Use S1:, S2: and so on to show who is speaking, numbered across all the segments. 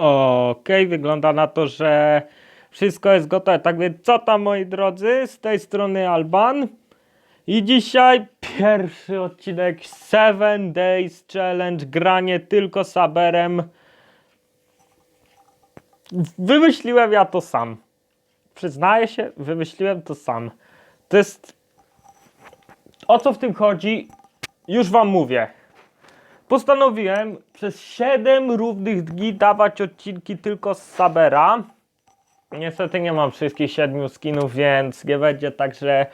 S1: Okej, wygląda na to, że wszystko jest gotowe. Tak więc co tam moi drodzy, z tej strony Alban. I dzisiaj pierwszy odcinek 7 Days Challenge, granie tylko saberem. Wymyśliłem ja to sam. Przyznaję się, wymyśliłem to sam. To jest... O co w tym chodzi? Już wam mówię. Postanowiłem przez 7 równych dni dawać odcinki tylko z Sabera. Niestety nie mam wszystkich 7 skinów, więc nie będzie tak, że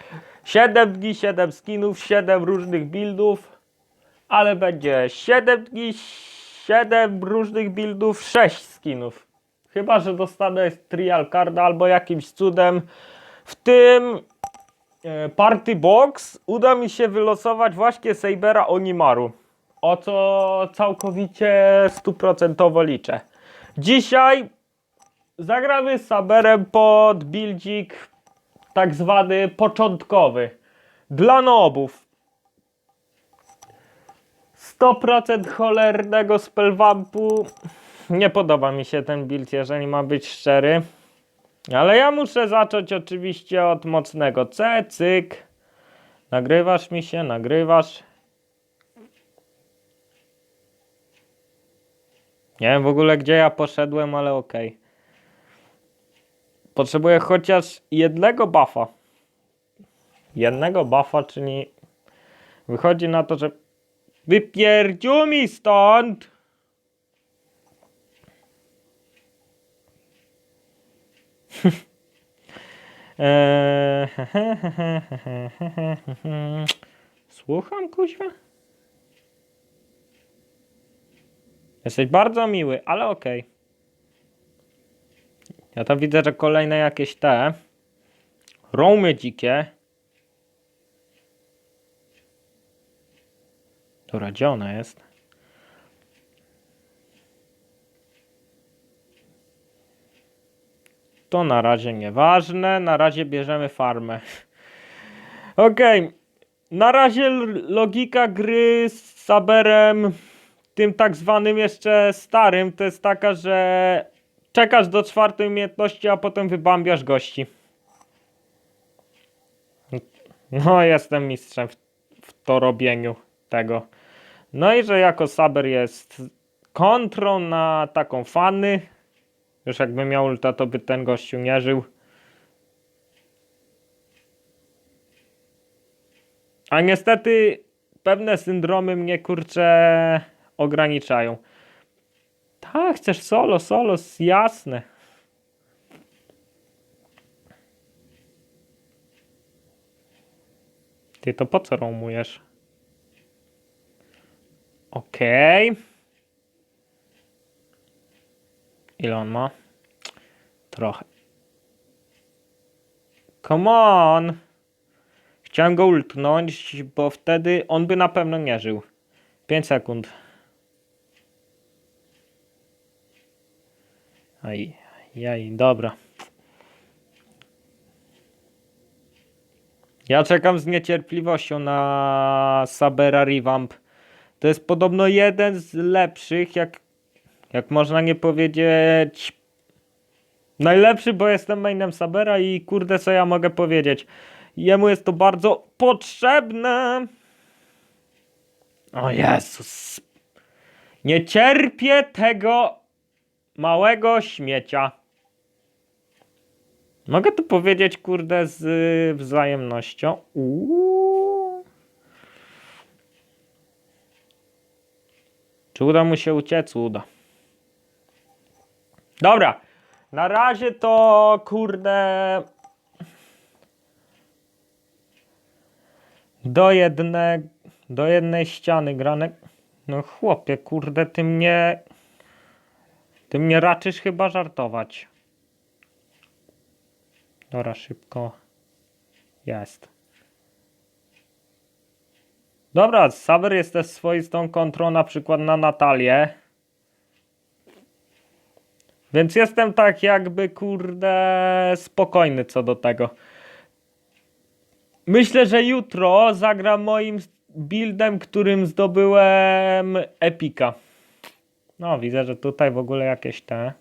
S1: 7 dni, 7 skinów, 7 różnych buildów, ale będzie 7 dni, 7 różnych buildów, 6 skinów. Chyba, że dostanę trial carda albo jakimś cudem w tym e, Party Box uda mi się wylosować właśnie Sabera Onimaru. O co całkowicie stuprocentowo liczę. Dzisiaj zagramy z Saberem pod buildzik tak zwany początkowy. Dla nobów. 100% cholernego spellwampu. Nie podoba mi się ten build, jeżeli ma być szczery. Ale ja muszę zacząć oczywiście od mocnego C, cyk. Nagrywasz mi się, nagrywasz. Nie wiem w ogóle gdzie ja poszedłem, ale okej. Potrzebuję chociaż jednego buffa. Jednego buffa, czyli wychodzi na to, że wypierdziu mi stąd! Eee, Słucham, kuźwa? Jesteś bardzo miły, ale okej. Ja tam widzę, że kolejne jakieś te romy dzikie. Dobra, gdzie ona jest? To na razie nieważne. Na razie bierzemy farmę. Okej. Na razie logika gry z Saberem, tym tak zwanym jeszcze starym, to jest taka, że czekasz do czwartej umiejętności, a potem wybambiasz gości. No, jestem mistrzem w, w to robieniu tego. No i że jako Saber jest kontrą na taką fany. Już jakby miał ulta, to by ten gościu nie żył. A niestety pewne syndromy mnie kurczę ograniczają. Tak, chcesz solo, solo, jasne. Ty to po co roamujesz? Okej. Ile on ma? Trochę. Come on! Chciałem go ultnąć, bo wtedy on by na pewno nie żył. 5 sekund. Aj, jaj, dobra. Ja czekam z niecierpliwością na Sabera Revamp. To jest podobno jeden z lepszych, jak, jak można nie powiedzieć. Najlepszy, bo jestem mainem Sabera i kurde, co ja mogę powiedzieć. Jemu jest to bardzo potrzebne. O Jezus. Nie cierpię tego małego śmiecia. Mogę tu powiedzieć, kurde, z wzajemnością. Uuu. Czy uda mu się uciec? Uda. Dobra. Na razie to, kurde, do jedne, do jednej ściany grane. No chłopie, kurde, ty mnie, ty mnie raczysz chyba żartować. Dobra, szybko. Jest. Dobra, Saber jest też swoistą kontrą na przykład na Natalię. Więc jestem tak jakby, kurde, spokojny co do tego. Myślę, że jutro zagram moim buildem, którym zdobyłem Epika. No, widzę, że tutaj w ogóle jakieś te.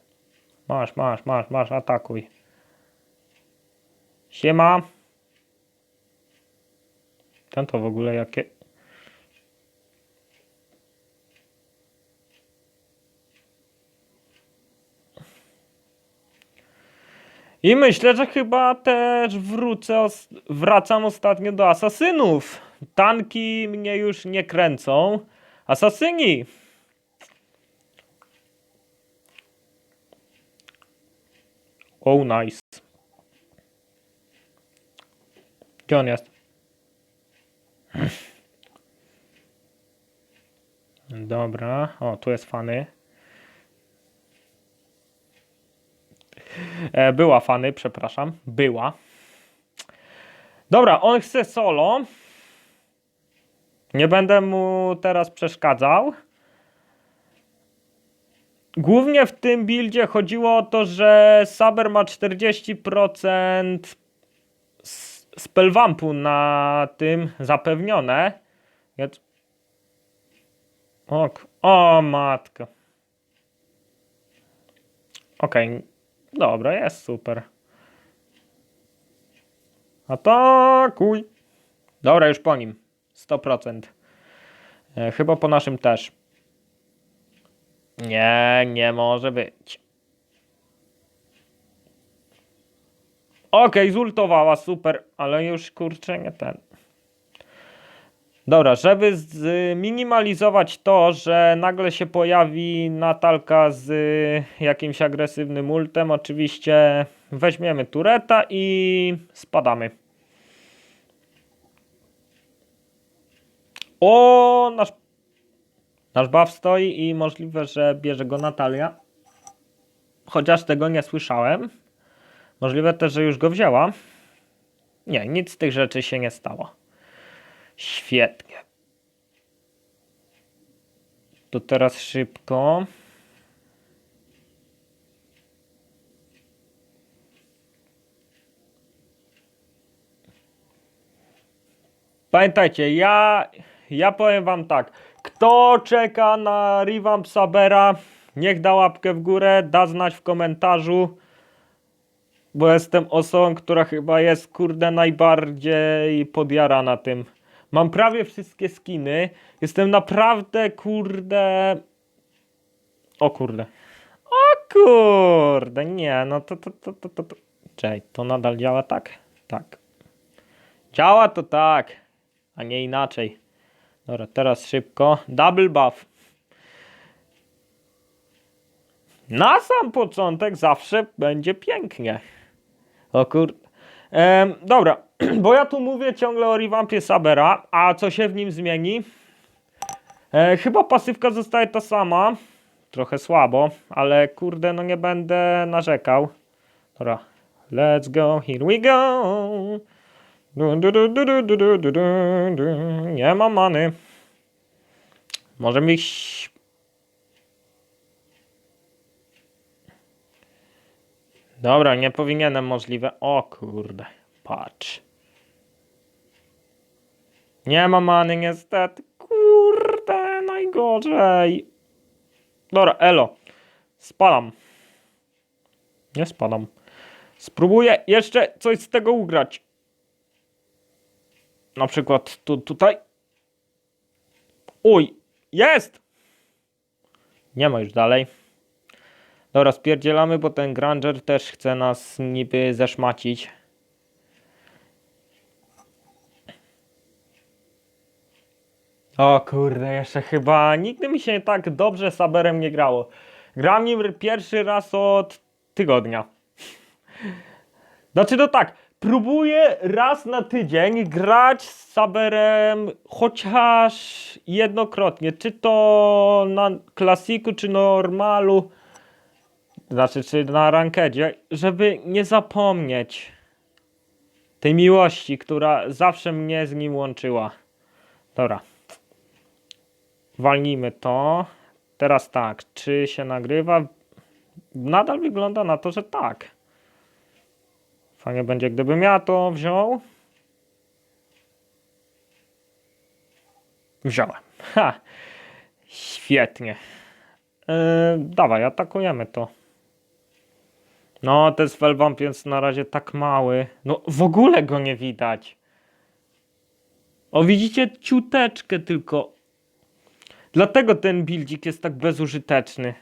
S1: Masz, masz, masz, masz, atakuj. Siema. Ten to w ogóle jakie. I myślę, że chyba też wrócę, os- wracam ostatnio do asasynów. Tanki mnie już nie kręcą. Asasyni! Oh, nice. Gdzie on jest? Dobra, o, tu jest fany. E, była fany, przepraszam. Była. Dobra, on chce solo. Nie będę mu teraz przeszkadzał. Głównie w tym buildzie chodziło o to, że Saber ma 40% s- spellvampu na tym zapewnione. O, o matko. Okej, dobra, jest super. Atakuj! Dobra, już po nim. 100%. E, chyba po naszym też. Nie, nie może być. Okej, zultowała, super, ale już kurczę nie ten. Dobra, żeby zminimalizować to, że nagle się pojawi Natalka z jakimś agresywnym ultem, oczywiście weźmiemy tureta i spadamy. O, nasz Nasz buff stoi i możliwe, że bierze go Natalia. Chociaż tego nie słyszałem. Możliwe też, że już go wzięła. Nie, nic z tych rzeczy się nie stało. Świetnie. To teraz szybko. Pamiętajcie, ja, ja powiem wam tak. Kto czeka na revamp Sabera, niech da łapkę w górę, da znać w komentarzu. Bo jestem osobą, która chyba jest kurde najbardziej podjarana tym. Mam prawie wszystkie skiny. Jestem naprawdę kurde. O kurde. O kurde, nie, no to to to to to. to. Czekaj, to nadal działa tak? Tak. Działa to tak, a nie inaczej. Dobra, teraz szybko. Double buff. Na sam początek zawsze będzie pięknie. O kur... Em, dobra, bo ja tu mówię ciągle o revampie Sabera, a co się w nim zmieni? E, chyba pasywka zostaje ta sama. Trochę słabo, ale kurde, no nie będę narzekał. Dobra, let's go, here we go. Nie mam many. Może mi... Dobra, nie powinienem możliwe. O kurde, patrz. Nie ma many niestety. Kurde, najgorzej. Dobra, elo. Spalam. Nie spadam. Spróbuję jeszcze coś z tego ugrać. Na przykład tu, tutaj. Uj, jest! Nie ma już dalej. Dobra, spierdzielamy, bo ten Granger też chce nas niby zeszmacić. O kurde, jeszcze chyba nigdy mi się tak dobrze Saberem nie grało. Gram nim pierwszy raz od tygodnia. Znaczy to tak, próbuję raz na tydzień grać z Saberem chociaż jednokrotnie, czy to na klasiku, czy normalu, znaczy czy na rankedzie, żeby nie zapomnieć tej miłości, która zawsze mnie z nim łączyła. Dobra. Walnijmy to. Teraz tak, czy się nagrywa? Nadal wygląda na to, że tak. Fajnie będzie, gdybym ja to wziął. Wziąłem. Ha! Świetnie. Yy, dawaj, atakujemy to. No, jest Felvamp, więc na razie tak mały. No, w ogóle go nie widać. O, widzicie ciuteczkę tylko. Dlatego ten buildzik jest tak bezużyteczny.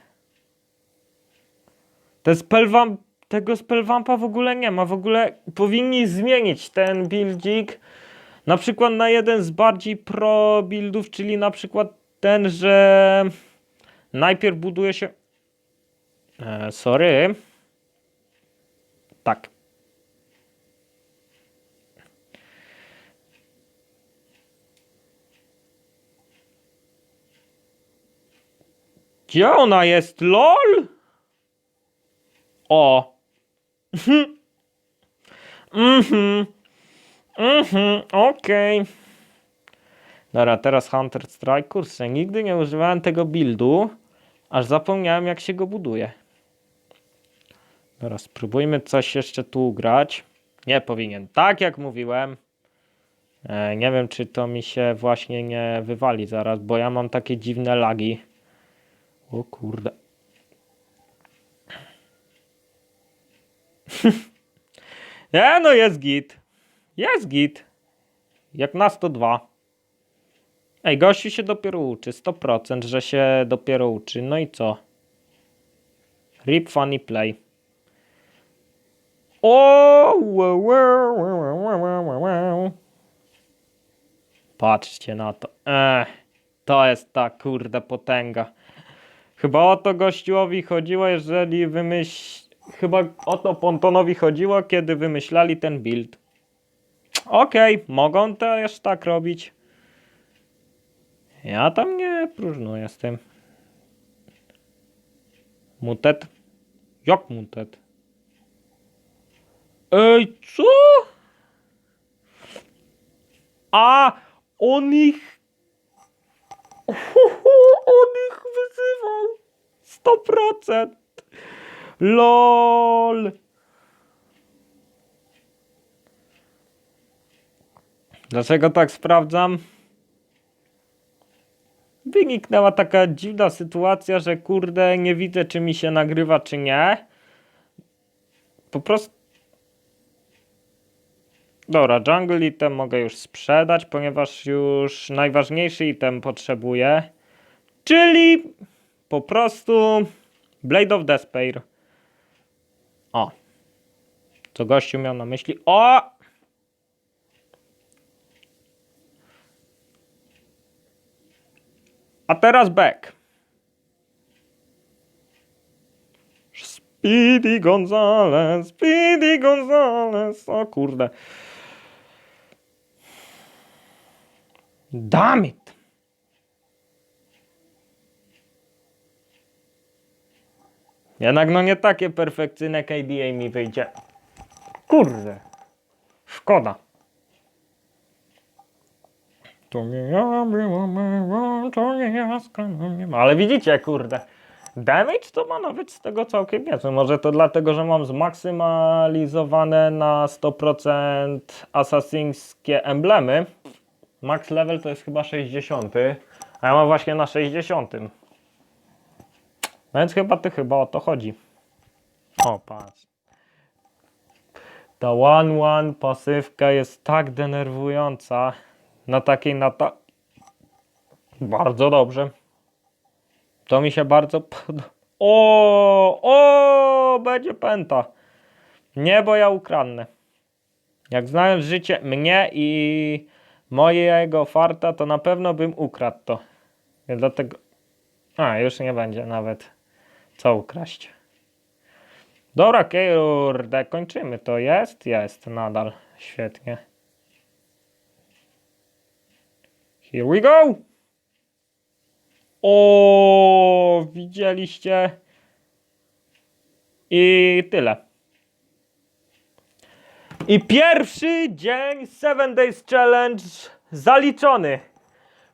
S1: Ten spellvamp, tego spellvampa w ogóle nie ma. W ogóle powinni zmienić ten buildzik na przykład na jeden z bardziej pro buildów, czyli na przykład ten, że najpierw buduje się. E, sorry. Tak. Gdzie ona jest? LOL? O. Mhm. Mhm, okej. Dobra, teraz Hunter Strike. Kurczę, nigdy nie używałem tego buildu, aż zapomniałem jak się go buduje. Dobra, spróbujmy coś jeszcze tu grać. Nie powinien. Tak jak mówiłem. E, nie wiem, czy to mi się właśnie nie wywali zaraz, bo ja mam takie dziwne lagi. O kurde. Nie, no jest git. Jest git. Jak na 102. Ej, gościu się dopiero uczy. 100%, że się dopiero uczy. No i co? Rip funny play. O! Patrzcie na to. Ech, to jest ta kurde potęga. Chyba o to gościowi chodziło, jeżeli wymyśl... Chyba o to Pontonowi chodziło, kiedy wymyślali ten build. Okej, mogą też tak robić. Ja tam nie próżnuję z tym. Mutet? Jak mutet? Ej, co? A, on ich... On ich wyzywał. 100%. LOL. Dlaczego tak sprawdzam? Wyniknęła taka dziwna sytuacja, że kurde, nie widzę, czy mi się nagrywa, czy nie. Po prostu. Dobra, jungle item mogę już sprzedać, ponieważ już najważniejszy item potrzebuję. Czyli po prostu Blade of Despair. O. Co gościu miał na myśli? O! A teraz back. Speedy Gonzales, Speedy Gonzales. O kurde. Damn. Jednak no nie takie perfekcyjne KDA mi wyjdzie. Kurde. Szkoda. To nie ja to nie ja nie. Ale widzicie, kurde. Damage to ma nawet z tego całkiem niezły. Może to dlatego, że mam zmaksymalizowane na 100% asasyńskie emblemy. Max level to jest chyba 60, a ja mam właśnie na 60. Więc chyba ty chyba o to chodzi. O, patrz. Ta one-one pasywka jest tak denerwująca. Na takiej nata... Bardzo dobrze. To mi się bardzo. O, o, będzie pęta. Nie, bo ja ukradnę. Jak znając życie mnie i mojego farta, to na pewno bym ukradł to. Dlatego... A, już nie będzie nawet co ukraść. Dobra, kurde, kończymy to. Jest? Jest, nadal. Świetnie. Here we go! O, widzieliście? I tyle. I pierwszy dzień 7 Days Challenge zaliczony.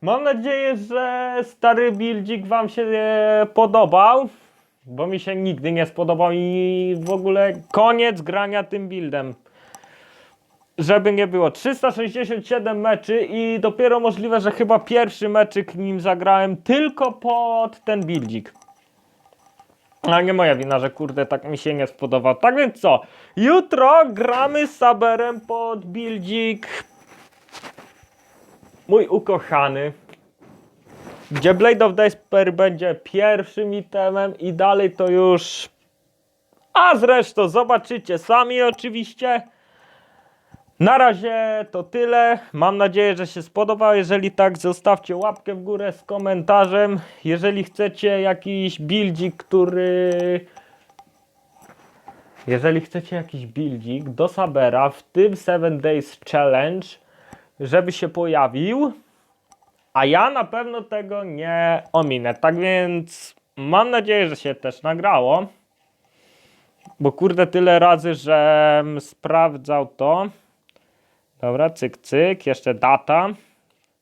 S1: Mam nadzieję, że stary buildzik Wam się e, podobał, bo mi się nigdy nie spodobał i w ogóle koniec grania tym buildem. Żeby nie było 367 meczy i dopiero możliwe, że chyba pierwszy meczyk nim zagrałem tylko pod ten buildzik. A nie moja wina, że kurde tak mi się nie spodobał. Tak więc co? Jutro gramy z Saberem pod buildzik mój ukochany. Gdzie Blade of Despair będzie pierwszym itemem i dalej to już... A zresztą zobaczycie sami oczywiście. Na razie to tyle. Mam nadzieję, że się spodobało. Jeżeli tak, zostawcie łapkę w górę z komentarzem. Jeżeli chcecie jakiś buildzik, który... Jeżeli chcecie jakiś buildzik do Sabera w tym 7 Days Challenge, żeby się pojawił, a ja na pewno tego nie ominę. Tak więc mam nadzieję, że się też nagrało. Bo kurde, tyle razy, że sprawdzał to. Dobra, cyk, cyk, jeszcze data.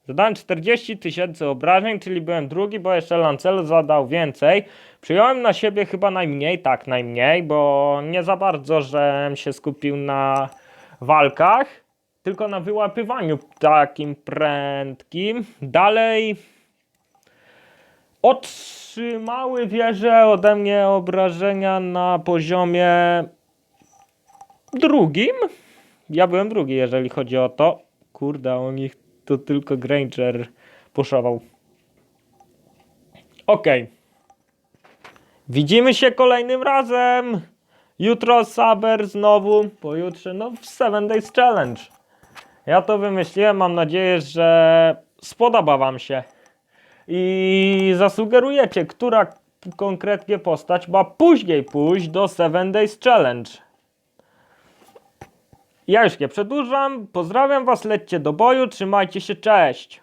S1: Zadałem 40 tysięcy obrażeń, czyli byłem drugi, bo jeszcze Lancel zadał więcej. Przyjąłem na siebie chyba najmniej, tak, najmniej, bo nie za bardzo, żem się skupił na walkach, tylko na wyłapywaniu takim prędkim. Dalej otrzymały wieże ode mnie obrażenia na poziomie drugim. Ja byłem drugi, jeżeli chodzi o to. Kurde, o nich to tylko Granger puszował. Okej. Widzimy się kolejnym razem. Jutro Saber znowu, pojutrze no w 7 Days Challenge. Ja to wymyśliłem, mam nadzieję, że spodoba wam się. I zasugerujecie, która konkretnie postać ma później pójść do 7 Days Challenge. Ja już nie przedłużam. Pozdrawiam Was, lećcie do boju, trzymajcie się, cześć.